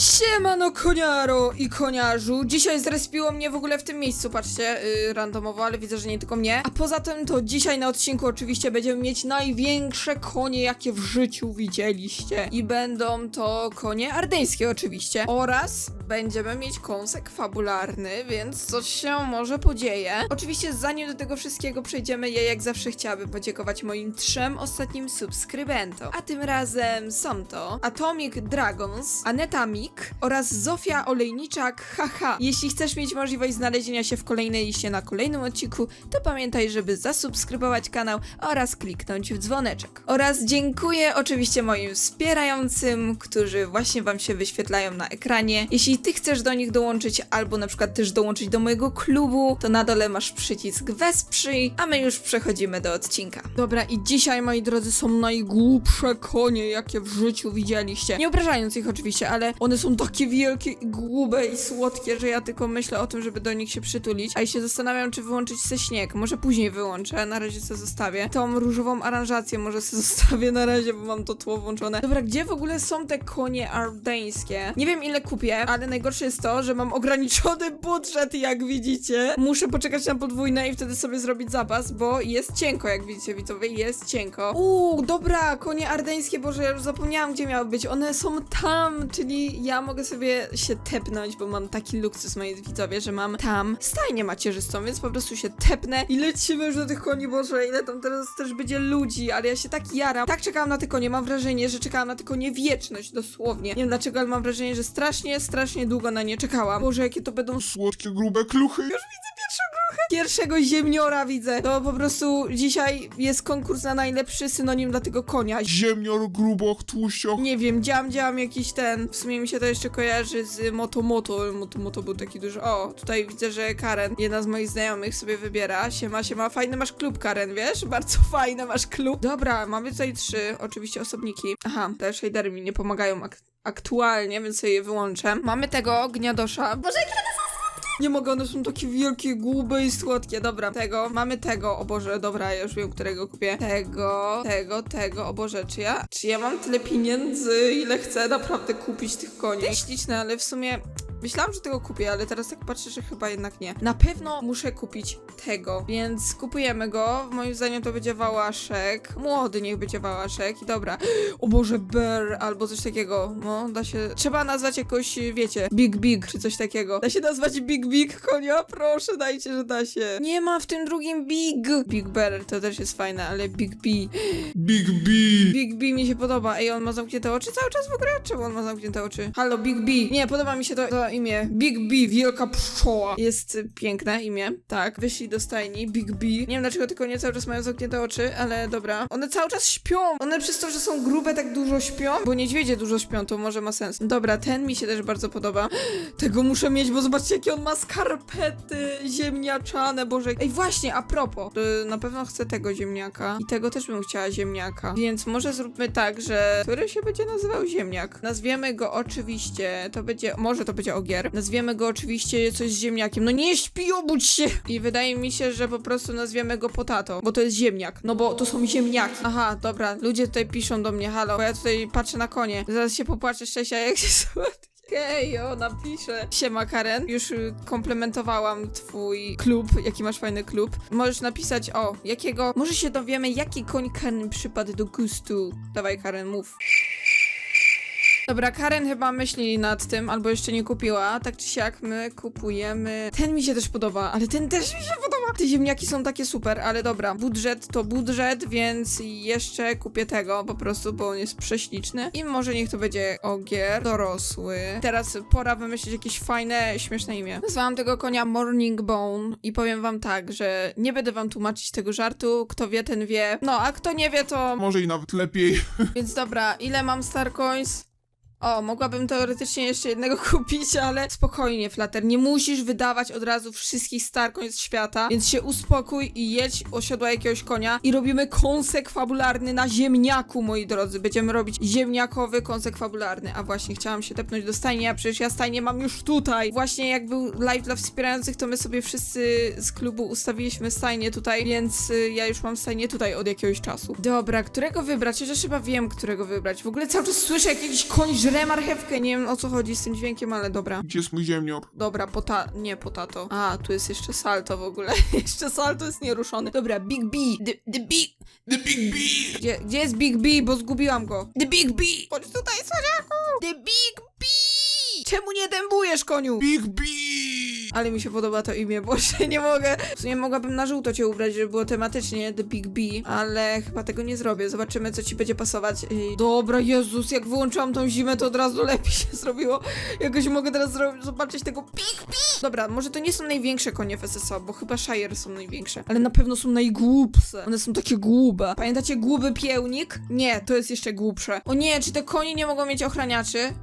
Siemano koniaro i koniarzu. Dzisiaj zrespiło mnie w ogóle w tym miejscu, patrzcie, yy, randomowo, ale widzę, że nie tylko mnie. A poza tym to dzisiaj na odcinku oczywiście będziemy mieć największe konie, jakie w życiu widzieliście. I będą to konie ardeńskie oczywiście. Oraz będziemy mieć kąsek fabularny, więc coś się może podzieje. Oczywiście zanim do tego wszystkiego przejdziemy, ja jak zawsze chciałabym podziękować moim trzem ostatnim subskrybentom. A tym razem są to Atomic Dragons, Aneta Mik oraz Zofia Olejniczak, haha. Jeśli chcesz mieć możliwość znalezienia się w kolejnej liście na kolejnym odcinku, to pamiętaj, żeby zasubskrybować kanał oraz kliknąć w dzwoneczek. Oraz dziękuję oczywiście moim wspierającym, którzy właśnie wam się wyświetlają na ekranie. Jeśli ty chcesz do nich dołączyć, albo na przykład też dołączyć do mojego klubu, to na dole masz przycisk wesprzyj, a my już przechodzimy do odcinka. Dobra, i dzisiaj, moi drodzy, są najgłupsze konie, jakie w życiu widzieliście. Nie obrażając ich oczywiście, ale one są takie wielkie i grube i słodkie, że ja tylko myślę o tym, żeby do nich się przytulić. A i się zastanawiam, czy wyłączyć se śnieg. Może później wyłączę, na razie sobie zostawię. Tą różową aranżację może sobie zostawię na razie, bo mam to tło włączone. Dobra, gdzie w ogóle są te konie ardeńskie? Nie wiem ile kupię, ale najgorsze jest to, że mam ograniczony budżet, jak widzicie. Muszę poczekać na podwójne i wtedy sobie zrobić zapas, bo jest cienko, jak widzicie, widzowie, jest cienko. Uuu, dobra, konie ardeńskie, boże, ja już zapomniałam, gdzie miały być. One są tam, czyli ja mogę sobie się tepnąć, bo mam taki luksus, moi widzowie, że mam tam stajnię macierzystą, więc po prostu się tepnę i lecimy już do tych koni, boże, ile tam teraz też będzie ludzi, ale ja się tak jaram. Tak czekałam na te konie, mam wrażenie, że czekałam na te konie wieczność, dosłownie. Nie wiem dlaczego, ale mam wrażenie, że strasznie, strasznie długo na nie czekałam. Boże, jakie to będą Słodkie, grube kluchy. Pierwszego ziemniora widzę. To po prostu dzisiaj jest konkurs na najlepszy synonim dla tego konia. Ziemnior, gruboch, tłuścioch. Nie wiem, działam, działam jakiś ten. W sumie mi się to jeszcze kojarzy z Moto Moto. Moto Moto był taki duży. O, tutaj widzę, że Karen, jedna z moich znajomych, sobie wybiera. Siema, siema. Fajny masz klub, Karen, wiesz? Bardzo fajny masz klub. Dobra, mamy tutaj trzy, oczywiście osobniki. Aha, te shadery mi nie pomagają ak aktualnie, więc sobie je wyłączę. Mamy tego gniadosza. Boże, są nie mogę, one są takie wielkie, grube i słodkie. Dobra, tego, mamy tego, o Boże, dobra, ja już wiem, którego kupię. Tego, tego, tego, o Boże, czy ja, czy ja mam tyle pieniędzy, ile chcę naprawdę kupić tych koni? Jest śliczne, ale w sumie myślałam, że tego kupię, ale teraz tak patrzę, że chyba jednak nie. Na pewno muszę kupić tego, więc kupujemy go. Moim zdaniem to będzie wałaszek. Młody niech będzie wałaszek i dobra. O Boże, bear albo coś takiego. No, da się, trzeba nazwać jakoś, wiecie, Big Big, czy coś takiego. Da się nazwać Big Big konia? Proszę, dajcie, że da się. Nie ma w tym drugim Big. Big Bear to też jest fajne, ale Big B. Big B. Big B mi się podoba. Ej, on ma zamknięte oczy cały czas w ogóle? Czemu on ma zamknięte oczy? Halo, Big B. Nie, podoba mi się to, to imię. Big B, wielka pszczoła. Jest piękne imię. Tak, wyszli do stajni. Big B. Nie wiem dlaczego tylko nie cały czas mają zamknięte oczy, ale dobra. One cały czas śpią. One przez to, że są grube, tak dużo śpią. Bo niedźwiedzie dużo śpią, to może ma sens. Dobra, ten mi się też bardzo podoba. Tego muszę mieć, bo zobaczcie, jakie on ma skarpety ziemniaczane, boże. Ej, właśnie, a propos, na pewno chcę tego ziemniaka i tego też bym chciała ziemniaka, więc może zróbmy tak, że który się będzie nazywał ziemniak? Nazwiemy go oczywiście, to będzie, może to będzie ogier, nazwiemy go oczywiście coś z ziemniakiem, no nie śpi, obudź się! I wydaje mi się, że po prostu nazwiemy go potato, bo to jest ziemniak, no bo to są ziemniaki. Aha, dobra, ludzie tutaj piszą do mnie, halo, bo ja tutaj patrzę na konie, zaraz się popłaczę szczęścia, jak się słodki. Okej, o, napiszę. Siema Karen, już y, komplementowałam twój klub, jaki masz fajny klub. Możesz napisać, o, jakiego, może się dowiemy, jaki koń Karen przypadł do gustu. Dawaj Karen, mów. Dobra, Karen chyba myśli nad tym, albo jeszcze nie kupiła. Tak czy siak, my kupujemy. Ten mi się też podoba, ale ten też mi się podoba. Te ziemniaki są takie super, ale dobra. Budżet to budżet, więc jeszcze kupię tego po prostu, bo on jest prześliczny. I może niech to będzie ogier dorosły. Teraz pora wymyślić jakieś fajne, śmieszne imię. Nazwałam tego konia Morning Bone i powiem wam tak, że nie będę wam tłumaczyć tego żartu. Kto wie, ten wie. No, a kto nie wie, to Może i nawet lepiej. więc dobra, ile mam Star Coins? O, mogłabym teoretycznie jeszcze jednego kupić, ale spokojnie, Flatter. Nie musisz wydawać od razu wszystkich Star Coins świata, więc się uspokój i jedź osiodła jakiegoś konia i robimy kąsek fabularny na ziemniaku, moi drodzy. Będziemy robić ziemniakowy kąsek fabularny. A właśnie, chciałam się tepnąć do stajni, a przecież ja stajnię mam już tutaj. Właśnie jak był live dla wspierających, to my sobie wszyscy z klubu ustawiliśmy stajnię tutaj, więc y, ja już mam stajnię tutaj od jakiegoś czasu. Dobra, którego wybrać? Chociaż chyba wiem, którego wybrać. W ogóle cały czas słyszę, jak jakiś koń Żre marchewkę, nie wiem o co chodzi z tym dźwiękiem, ale dobra. Gdzie jest mój ziemnior? Dobra, pota... nie potato. A, tu jest jeszcze salto w ogóle. jeszcze salto jest nieruszony. Dobra, Big B. The, the Big... The Big B! Gdzie, gdzie jest Big B? Bo zgubiłam go. The Big B! Chodź tutaj, słodziaku! The Big B! Czemu nie dębujesz, koniu? Big B! Ale mi się podoba to imię, bo się nie mogę. W sumie mogłabym na żółto cię ubrać, żeby było tematycznie The Big B, ale chyba tego nie zrobię. Zobaczymy, co ci będzie pasować. Dobra, Jezus, jak wyłączyłam tą zimę, to od razu lepiej się zrobiło. Jakoś mogę teraz zobaczyć tego Big B. Dobra, może to nie są największe konie w SSO, bo chyba Shire są największe, ale na pewno są najgłupsze. One są takie głube. Pamiętacie głuby piełnik? Nie, to jest jeszcze głupsze. O nie, czy te konie nie mogą mieć ochraniaczy?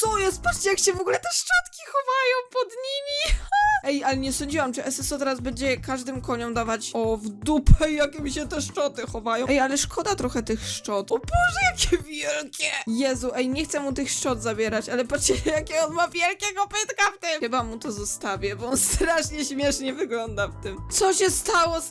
Co jest? Patrzcie, jak się w ogóle te szczotki chowają pod nimi. Ej, ale nie sądziłam, czy SSO teraz będzie każdym koniom dawać o w dupę, jakie mi się te szczoty chowają. Ej, ale szkoda trochę tych szczot. O Boże, jakie wielkie! Jezu, ej, nie chcę mu tych szczot zabierać, ale patrzcie, jakie on ma wielkie kopytka w tym. Chyba mu to zostawię, bo on strasznie śmiesznie wygląda w tym. Co się stało z...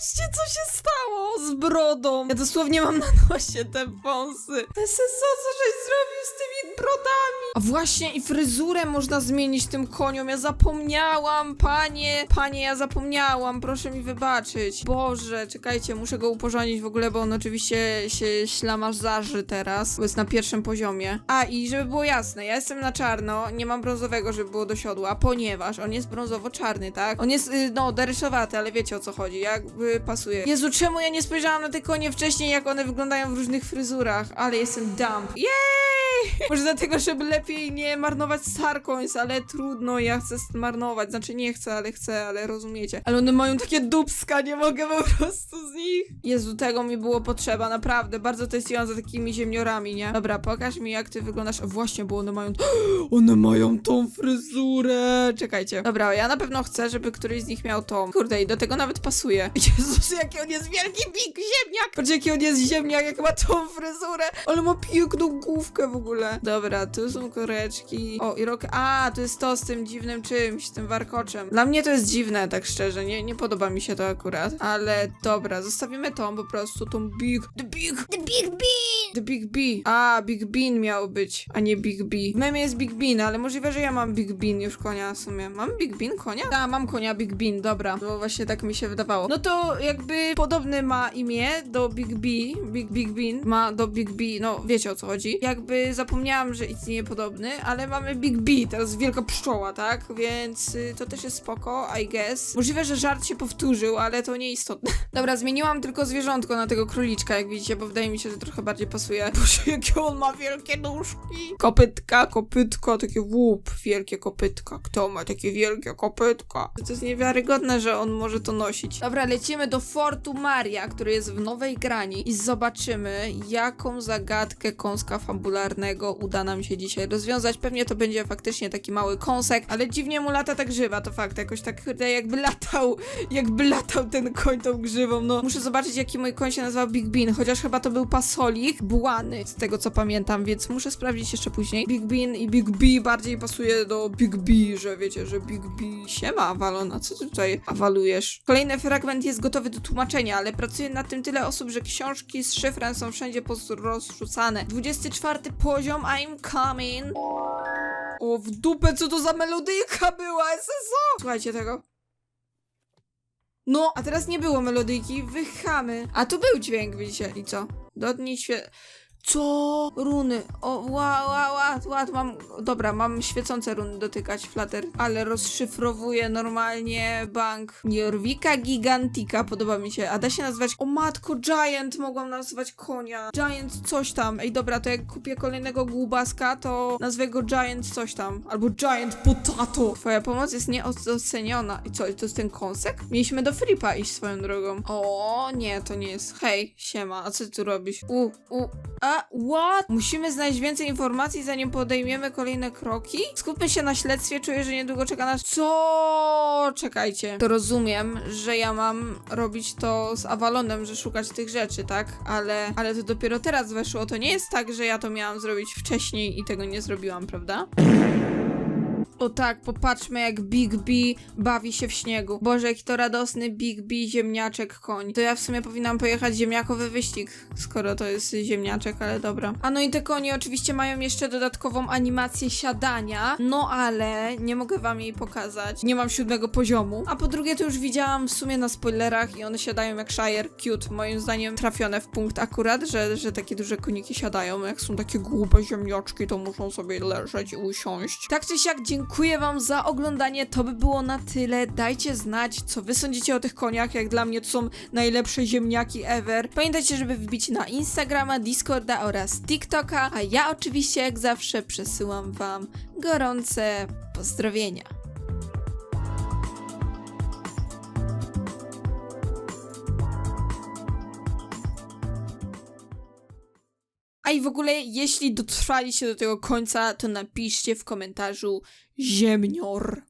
Patrzcie, co się stało z brodą. Ja dosłownie mam na nosie te wąsy. SSO, co żeś zrobił z tymi brodami? A właśnie, i fryzurę można zmienić tym koniom. Ja zapomniałam, panie. Panie, ja zapomniałam. Proszę mi wybaczyć. Boże, czekajcie, muszę go uporządnić w ogóle, bo on oczywiście się ślamazzarzy teraz, bo jest na pierwszym poziomie. A, i żeby było jasne, ja jestem na czarno, nie mam brązowego, żeby było do siodła, ponieważ on jest brązowo-czarny, tak? On jest, y, no, deryszowaty, ale wiecie o co chodzi, jakby pasuje. Jezu, czemu ja nie spojrzałam na te konie wcześniej, jak one wyglądają w różnych fryzurach? Ale jestem dump. Jej! Może dlatego, żeby lepiej nie marnować Star ale trudno, ja chcę marnować. Znaczy nie chcę, ale chcę, ale rozumiecie. Ale one mają takie dubska, nie mogę po prostu z nich. Jezu, tego mi było potrzeba, naprawdę. Bardzo testując za takimi ziemniorami, nie? Dobra, pokaż mi jak ty wyglądasz. O, właśnie, bo one mają... One mają tą fryzurę! Czekajcie. Dobra, ja na pewno chcę, żeby któryś z nich miał tą. Kurde, i do tego nawet pasuje. Jezus, jaki on jest wielki, big ziemniak! Patrz, jaki on jest ziemniak, jak ma tą fryzurę. Ale ma piękną główkę w ogóle. Dobra, tu są koreczki. O, i rok... A, to jest to z tym dziwnym czymś, tym warkoczem. Dla mnie to jest dziwne, tak szczerze. Nie, nie podoba mi się to akurat. Ale dobra, zostawimy tą po prostu, tą big... The big... The Big Bean! The Big B. A, Big Bean miał być, a nie Big B. W memie jest Big Bean, ale możliwe, że ja mam Big Bean już konia w sumie. Mam Big Bean konia? A, mam konia Big Bean, dobra. Bo właśnie tak mi się wydawało. No to jakby podobny ma imię do Big B. Big Big Bean ma do Big B, no wiecie o co chodzi. Jakby zapomniałam, że istnieje podobny, ale mamy Big B, teraz wielka pszczoła, tak? Więc y, to też jest spoko, I guess. Możliwe, że żart się powtórzył, ale to nieistotne. Dobra, zmieniłam tylko zwierzątko na tego króliczka, jak widzicie, bo wydaje mi się, że trochę bardziej pasuje. Boże, jakie on ma wielkie nóżki. Kopytka, kopytko, takie łup, wielkie kopytka. Kto ma takie wielkie kopytka? To jest niewiarygodne, że on może to nosić. Dobra, lecimy do Fortu Maria, który jest w nowej grani i zobaczymy, jaką zagadkę kąska fabularnego uda nam się dzisiaj rozwiązać. Pewnie to będzie faktycznie taki mały kąsek, ale dziwnie mu lata ta grzywa, to fakt. Jakoś tak jakby latał, jakby latał ten koń tą grzywą. No, muszę zobaczyć, jaki mój koń się nazywał Big Bean, chociaż chyba to był pasolik bułany, z tego co pamiętam, więc muszę sprawdzić jeszcze później. Big Bean i Big B bardziej pasuje do Big B, że wiecie, że Big B siema Avalon, a co ty tutaj awalujesz? Kolejny fragment jest gotowy do tłumaczenia, ale pracuje nad tym tyle osób, że książki z szyfrem są wszędzie rozrzucane. 24 poziom, I'm coming. O, w dupę, co to za melodyjka była, SSO! Słuchajcie tego. No, a teraz nie było melodyjki, wychamy. A tu był dźwięk, widzicie, i co? Dodnij świe... Co? Runy. O, ła, ła, ła, ła, mam... Dobra, mam świecące runy dotykać, flater. Ale rozszyfrowuję normalnie bank Jorvika Gigantika, podoba mi się. A da się nazwać... O matko, Giant mogłam nazwać konia. Giant coś tam. Ej, dobra, to jak kupię kolejnego głubaska, to nazwę go Giant coś tam. Albo Giant Potato. Twoja pomoc jest nieoceniona. I co, to jest ten kąsek? Mieliśmy do Flipa iść swoją drogą. O, nie, to nie jest. Hej, siema, a co ty tu robisz? U, u, a, what? Musimy znaleźć więcej informacji, zanim podejmiemy kolejne kroki? Skupmy się na śledztwie, czuję, że niedługo czeka nas... Co? Czekajcie. To rozumiem, że ja mam robić to z Avalonem, że szukać tych rzeczy, tak? Ale, ale to dopiero teraz weszło. To nie jest tak, że ja to miałam zrobić wcześniej i tego nie zrobiłam, prawda? O tak, popatrzmy jak Big B bawi się w śniegu. Boże, jaki to radosny Big B ziemniaczek koń. To ja w sumie powinnam pojechać ziemniakowy wyścig, skoro to jest ziemniaczek, ale dobra. A no i te konie oczywiście mają jeszcze dodatkową animację siadania, no ale nie mogę wam jej pokazać. Nie mam siódmego poziomu. A po drugie to już widziałam w sumie na spoilerach i one siadają jak Shire. Cute, moim zdaniem trafione w punkt akurat, że, że takie duże koniki siadają. Jak są takie grube ziemniaczki, to muszą sobie leżeć i usiąść. Tak czy siak, dziękuję wam za oglądanie. To by było na tyle. Dajcie znać, co wy sądzicie o tych koniach. Jak dla mnie to są najlepsze ziemniaki ever. Pamiętajcie, żeby wbić na Instagrama, Discorda oraz TikToka. A ja oczywiście, jak zawsze, przesyłam wam gorące pozdrowienia. A i w ogóle, jeśli dotrwaliście do tego końca, to napiszcie w komentarzu ziemnior.